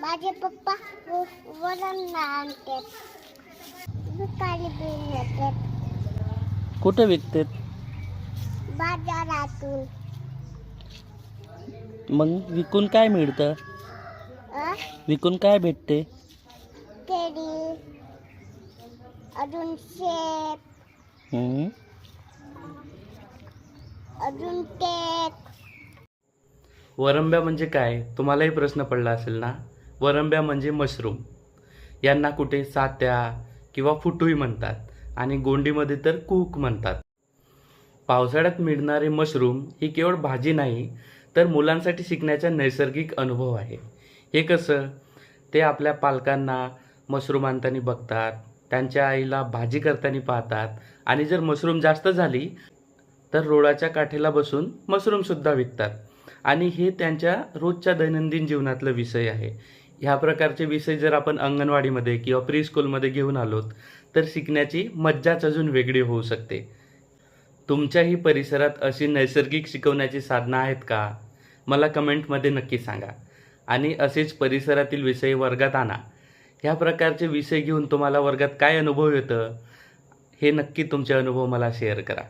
माझे पप्पा वरण आणतात. दुकानी बिल येतात कुठे विकतात? बाजारातून. मग विकून काय मिळतं? अ? विकून काय भेटते? केळी अजून शेप हम्म. अजून केक. वरंब्या म्हणजे काय? तुम्हालाही प्रश्न पडला असेल ना? वरंब्या म्हणजे मशरूम. यांना कुठे सात्या किंवा फुटुई म्हणतात आणि गोंडीमध्ये तर कूक म्हणतात. पावसाळ्यात मिळणारे मशरूम ही केवळ भाजी नाही तर मुलांसाठी शिकण्याचा नैसर्गिक अनुभव आहे. हे कसं? ते आपल्या पालकांना मशरूम आणताना बघतात त्यांच्या आईला भाजी करताना पाहतात आणि जर मशरूम जास्त झाली तर रोडाच्या काठेला बसून मशरूमसुद्धा विकतात. आणि हे त्यांच्या रोजच्या दैनंदिन जीवनातलं विषय आहे. ह्या प्रकारचे विषय जर आपण अंगणवाडीमध्ये किंवा प्री स्कूलमध्ये घेऊन आलोत तर शिकण्याची मज्जाच अजून वेगळी होऊ शकते. तुमच्याही परिसरात अशी नैसर्गिक शिकवण्याची साधनं आहेत का? मला कमेंटमध्ये नक्की सांगा. आणि असेच परिसरातील विषय वर्गात आणा. ह्या प्रकारचे विषय घेऊन तुम्हाला वर्गात काय अनुभव येतं हे नक्की तुमचे अनुभव मला शेअर करा.